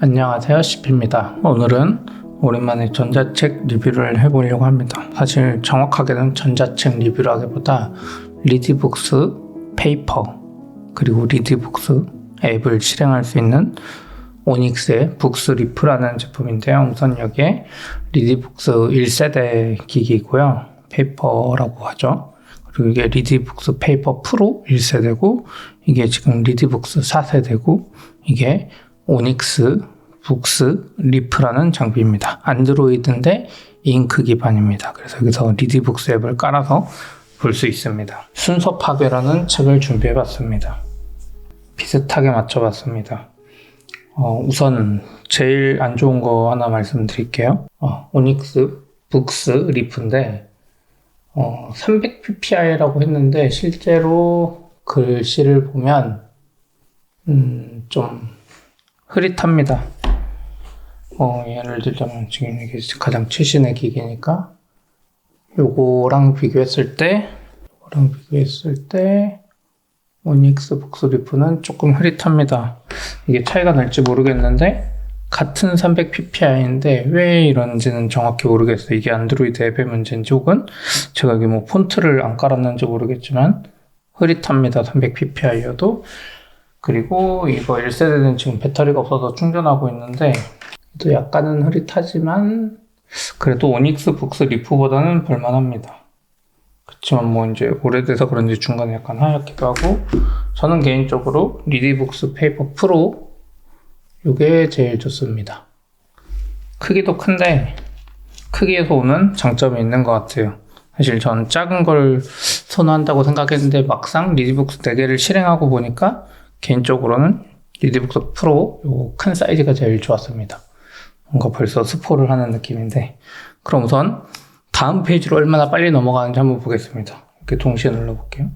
안녕하세요 CP입니다. 오늘은 오랜만에 전자책 리뷰를 해보려고 합니다. 사실 정확하게는 전자책 리뷰라기보다 리디북스 페이퍼 그리고 리디북스 앱을 실행할 수 있는 오닉스의 북스리프라는 제품인데요. 우선 여기에 리디북스 1세대 기기이고요. 페이퍼라고 하죠. 그리고 이게 리디북스 페이퍼 프로 1세대고 이게 지금 리디북스 4세대고 이게 오닉스 북스 리프라는 장비입니다. 안드로이드인데 잉크 기반입니다. 그래서 여기서 리디북스 앱을 깔아서 볼 수 있습니다. 순서 파괴라는 책을 준비해 봤습니다. 비슷하게 맞춰봤습니다. 어, 우선 제일 안 좋은 거 하나 말씀드릴게요. 어, 오닉스 북스 리프인데 어, 300ppi라고 했는데 실제로 글씨를 보면 음, 좀 흐릿합니다. 어, 예를 들자면 지금 이게 가장 최신의 기기니까 요거랑 비교했을 때 요거랑 비교했을 때 오닉스 북스리프는 조금 흐릿합니다. 이게 차이가 날지 모르겠는데 같은 300ppi인데 왜 이런지는 정확히 모르겠어요. 이게 안드로이드 앱의 문제인지 혹은 제가 여기 뭐 폰트를 안 깔았는지 모르겠지만 흐릿합니다. 300ppi여도 그리고 이거 1세대는 지금 배터리가 없어서 충전하고 있는데 또 약간은 흐릿하지만 그래도 오닉스 북스 리프보다는 볼만합니다. 그렇지만 뭐 이제 오래돼서 그런지 중간에 약간 하얗기도 하고 저는 개인적으로 리디북스 페이퍼 프로 이게 제일 좋습니다. 크기도 큰데 크기에서 오는 장점이 있는 것 같아요. 사실 전 작은 걸 선호한다고 생각했는데 막상 리디북스 4개를 실행하고 보니까 개인적으로는 리디북스 프로 큰 사이즈가 제일 좋았습니다. 뭔가 벌써 스포를 하는 느낌인데 그럼 우선 다음 페이지로 얼마나 빨리 넘어가는지 한번 보겠습니다. 이렇게 동시에 눌러볼게요.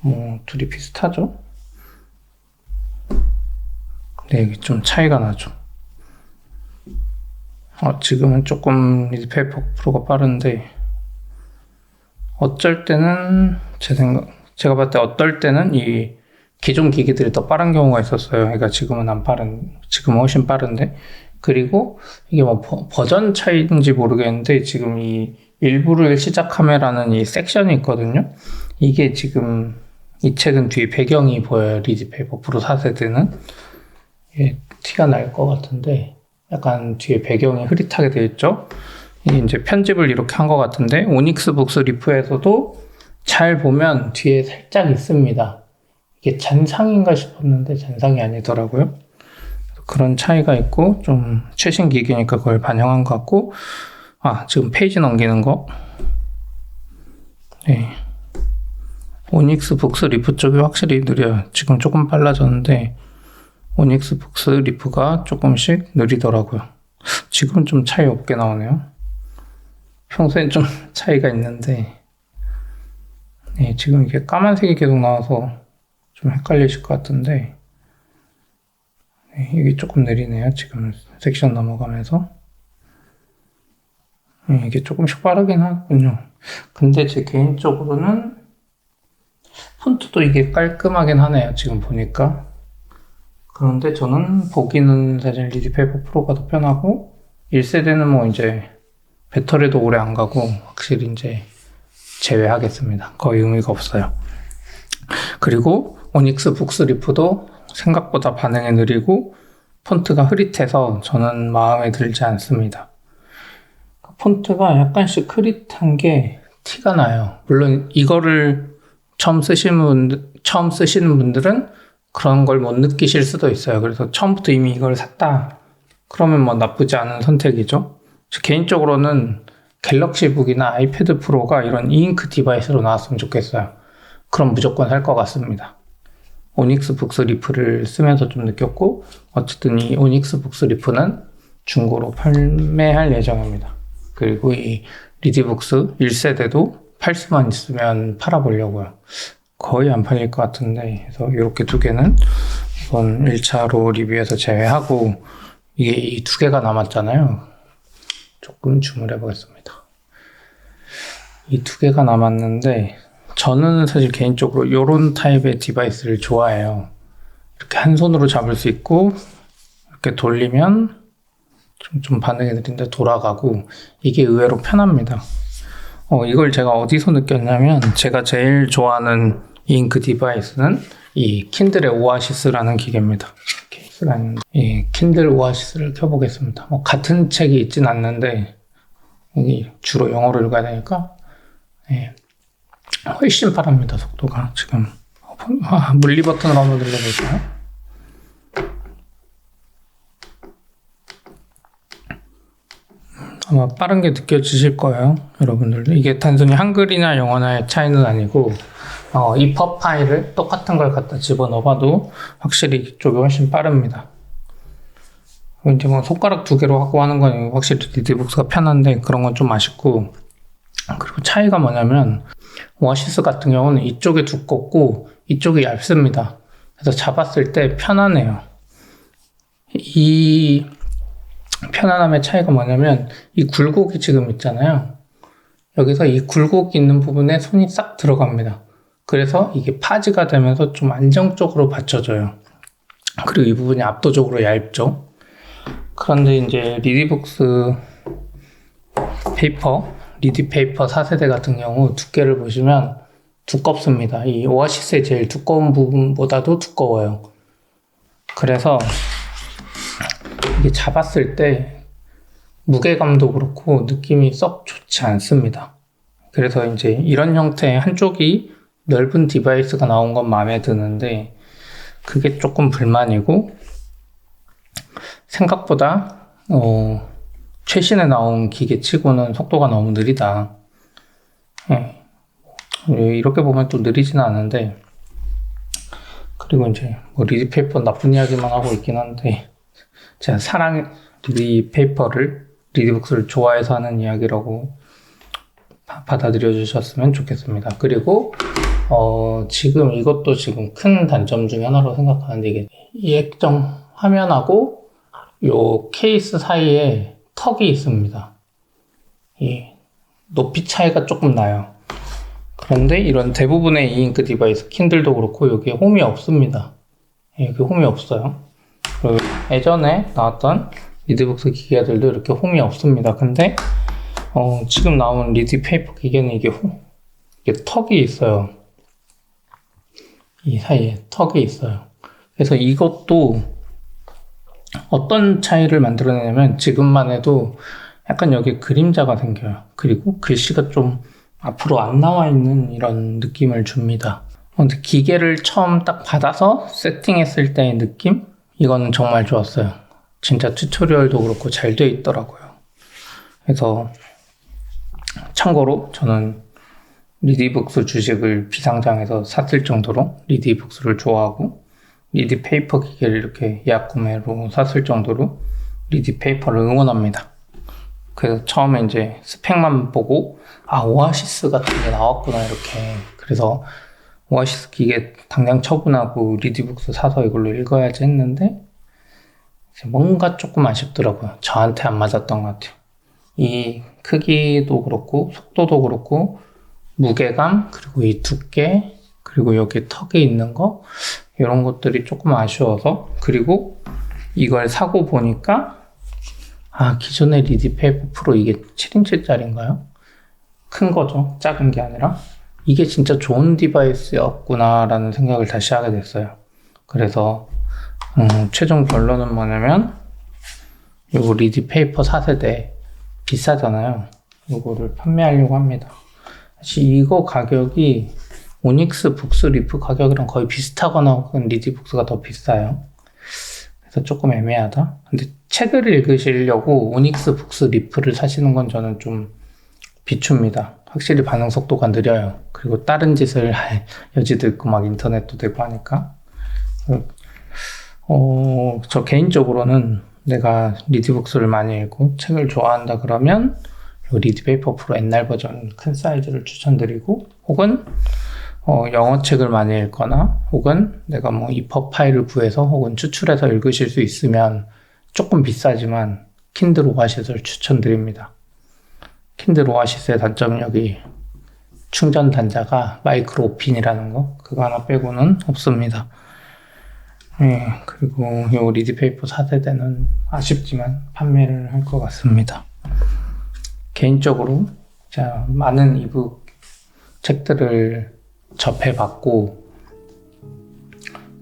뭐 둘이 비슷하죠? 근데 이게 좀 차이가 나죠. 어, 지금은 조금 리드페이퍼 프로가 빠른데 어쩔 때는 제 생각 제가 봤을 때 어떨 때는 이 기존 기기들이 더 빠른 경우가 있었어요. 그러니까 지금은 안 빠른 지금은 훨씬 빠른데 그리고 이게 뭐 버, 전 차이인지 모르겠는데 지금 이 일부를 시작하며라는 이 섹션이 있거든요. 이게 지금 이 책은 뒤에 배경이 보여요. 리디페이퍼 프로 4세대는. 예, 티가 날 것 같은데 약간 뒤에 배경이 흐릿하게 되어 있죠. 이게 이제 편집을 이렇게 한 것 같은데 오닉스 북스 리프에서도 잘 보면 뒤에 살짝 있습니다. 이게 잔상인가 싶었는데 잔상이 아니더라고요. 그런 차이가 있고 좀 최신 기기니까 그걸 반영한 것 같고 아 지금 페이지 넘기는 거 네. 오닉스 북스 리프 쪽이 확실히 느려요 지금 조금 빨라졌는데 오닉스 북스 리프가 조금씩 느리더라고요 지금 좀 차이 없게 나오네요 평소엔 좀 차이가 있는데 네, 지금 이게 까만색이 계속 나와서 좀 헷갈리실 것 같은데 네, 이게 조금 느리네요. 지금 섹션 넘어가면서. 네, 이게 조금씩 빠르긴 하군요. 근데 제 개인적으로는 폰트도 이게 깔끔하긴 하네요. 지금 보니까. 그런데 저는 보기는 사실 리디페이퍼 프로가 더 편하고 1세대는 뭐 이제 배터리도 오래 안 가고 확실히 이제 제외하겠습니다. 거의 의미가 없어요. 그리고 오닉스 북스 리프도 생각보다 반응이 느리고 폰트가 흐릿해서 저는 마음에 들지 않습니다. 폰트가 약간씩 흐릿한 게 티가 나요. 물론 이거를 처음 쓰시는 분들, 처음 쓰시는 분들은 그런 걸 못 느끼실 수도 있어요. 그래서 처음부터 이미 이걸 샀다. 그러면 뭐 나쁘지 않은 선택이죠. 개인적으로는 갤럭시북이나 아이패드 프로가 이런 이잉크 디바이스로 나왔으면 좋겠어요. 그럼 무조건 살 것 같습니다. 오닉스 북스 리프를 쓰면서 좀 느꼈고 어쨌든 이 오닉스 북스 리프는 중고로 판매할 예정입니다. 그리고 이 리디북스 1세대도 팔 수만 있으면 팔아보려고요. 거의 안 팔릴 것 같은데 그래서 이렇게 두 개는 이번 1차로 리뷰에서 제외하고 이게 이 두 개가 남았잖아요. 조금 주문해 보겠습니다. 이 두 개가 남았는데 저는 사실 개인적으로 이런 타입의 디바이스를 좋아해요. 이렇게 한 손으로 잡을 수 있고 이렇게 돌리면 좀, 좀 반응이 느린데 돌아가고 이게 의외로 편합니다. 어, 이걸 제가 어디서 느꼈냐면 제가 제일 좋아하는 잉크 디바이스는 이 킨들의 오아시스라는 기계입니다. 케이스라는 이 킨들 오아시스를 켜보겠습니다. 뭐 같은 책이 있진 않는데 여기 주로 영어로 읽어야 되니까 예, 훨씬 빠릅니다. 속도가 지금 아, 물리 버튼을 한번 눌러볼까요? 아마 빠른 게 느껴지실 거예요, 여러분들도. 이게 단순히 한글이나 영어나의 차이는 아니고, 어, 이퍼 파일을 똑같은 걸 갖다 집어넣어봐도 확실히 이쪽이 훨씬 빠릅니다. 이제 뭐 손가락 두 개로 하고 하는 건 확실히 리디북스가 편한데 그런 건 좀 아쉽고, 그리고 차이가 뭐냐면, 오아시스 같은 경우는 이쪽이 두껍고 이쪽이 얇습니다. 그래서 잡았을 때 편하네요. 이 편안함의 차이가 뭐냐면 이 굴곡이 지금 있잖아요. 여기서 이 굴곡이 있는 부분에 손이 싹 들어갑니다. 그래서 이게 파지가 되면서 좀 안정적으로 받쳐져요. 그리고 이 부분이 압도적으로 얇죠. 그런데 이제 리디북스 페이퍼, 리디 페이퍼 4세대 같은 경우 두께를 보시면 두껍습니다. 이 오아시스의 제일 두꺼운 부분보다도 두꺼워요. 그래서 이게 잡았을 때 무게감도 그렇고 느낌이 썩 좋지 않습니다. 그래서 이제 이런 형태의 한쪽이 넓은 디바이스가 나온 건 마음에 드는데 그게 조금 불만이고 생각보다 어, 최신에 나온 기계치고는 속도가 너무 느리다. 네. 이렇게 보면 또 느리지는 않은데 그리고 이제 뭐 리드페이퍼 나쁜 이야기만 하고 있긴 한데 제가 사랑 리디 페이퍼를 리디북스를 좋아해서 하는 이야기라고 받아들여 주셨으면 좋겠습니다. 그리고 어, 지금 이것도 지금 큰 단점 중에 하나로 생각하는데 이게 이 액정 화면하고 요 케이스 사이에 턱이 있습니다. 이 높이 차이가 조금 나요. 그런데 이런 대부분의 이잉크 디바이스, 킨들도 그렇고 여기에 홈이 없습니다. 여기 홈이 없어요. 그 예전에 나왔던 리드북스 기계들도 이렇게 홈이 없습니다. 근데 어, 지금 나온 리드 페이퍼 기계는 이게 홈, 이게 턱이 있어요. 이 사이에 턱이 있어요. 그래서 이것도 어떤 차이를 만들어내냐면 지금만 해도 약간 여기 그림자가 생겨요. 그리고 글씨가 좀 앞으로 안 나와 있는 이런 느낌을 줍니다. 근데 기계를 처음 딱 받아서 세팅했을 때의 느낌? 이거는 정말 좋았어요. 진짜 튜토리얼도 그렇고 잘 되어 있더라고요. 그래서 참고로 저는 리디북스 주식을 비상장에서 샀을 정도로 리디북스를 좋아하고 리디 페이퍼 기계를 이렇게 예약 구매로 샀을 정도로 리디 페이퍼를 응원합니다. 그래서 처음에 이제 스펙만 보고 아 오아시스 같은 게 나왔구나 이렇게 그래서 오아시스 기계 당장 처분하고 리디북스 사서 이걸로 읽어야지 했는데 뭔가 조금 아쉽더라고요. 저한테 안 맞았던 것 같아요. 이 크기도 그렇고 속도도 그렇고 무게감 그리고 이 두께 그리고 여기 턱이 있는 거 이런 것들이 조금 아쉬워서 그리고 이걸 사고 보니까 아 기존의 리디 페이퍼 프로 이게 7인치짜리인가요? 큰 거죠. 작은 게 아니라 이게 진짜 좋은 디바이스였구나 라는 생각을 다시 하게 됐어요. 그래서 음, 최종 결론은 뭐냐면 이거 리디 페이퍼 4세대 비싸잖아요. 이거를 판매하려고 합니다. 사실 이거 가격이 오닉스 북스 리프 가격이랑 거의 비슷하거나 혹은 리디 북스가 더 비싸요. 그래서 조금 애매하다. 근데 책을 읽으시려고 오닉스 북스 리프를 사시는 건 저는 좀 비춥니다. 확실히 반응 속도가 느려요. 그리고 다른 짓을 할 여지도 있고 막 인터넷도 되고 하니까. 어, 저 개인적으로는 내가 리드북스를 많이 읽고 책을 좋아한다 그러면 리드페이퍼 프로 옛날 버전 큰 사이즈를 추천드리고 혹은 어, 영어 책을 많이 읽거나 혹은 내가 뭐 이퍼 파일을 구해서 혹은 추출해서 읽으실 수 있으면 조금 비싸지만 킨들 오아시스를 추천드립니다. 킨들 오아시스의 단점은 여기 충전 단자가 마이크로 오핀이라는 거 그거 하나 빼고는 없습니다. 네, 그리고 요 리드페이퍼 4세대는 아쉽지만 판매를 할 것 같습니다. 개인적으로 제가 많은 이북 책들을 접해봤고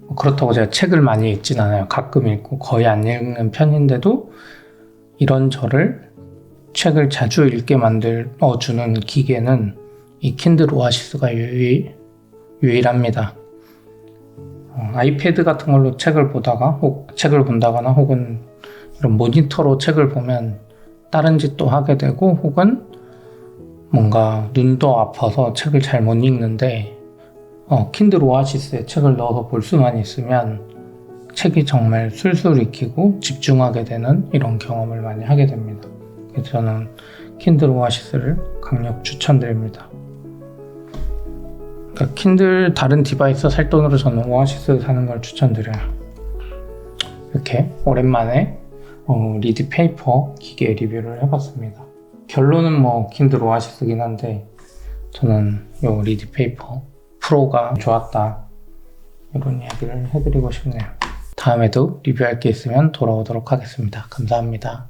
뭐 그렇다고 제가 책을 많이 읽진 않아요. 가끔 읽고 거의 안 읽는 편인데도 이런 저를 책을 자주 읽게 만들어 주는 기계는 이 킨들 오아시스가 유일, 유일합니다. 어, 아이패드 같은 걸로 책을 보다가 혹 책을 본다거나 혹은 이런 모니터로 책을 보면 다른 짓도 하게 되고 혹은 뭔가 눈도 아파서 책을 잘 못 읽는데 어, 킨들 오아시스에 책을 넣어서 볼 수만 있으면 책이 정말 술술 익히고 집중하게 되는 이런 경험을 많이 하게 됩니다. 그래서 저는 킨들 오아시스를 강력 추천드립니다. 그러니까 킨들 다른 디바이스 살 돈으로 저는 오아시스 사는 걸 추천드려요. 이렇게 오랜만에 어, 리드 페이퍼 기계 리뷰를 해봤습니다. 결론은 뭐 킨들 오아시스긴 한데 저는 요 리드 페이퍼 프로가 좋았다 이런 이야기를 해드리고 싶네요. 다음에도 리뷰할 게 있으면 돌아오도록 하겠습니다. 감사합니다.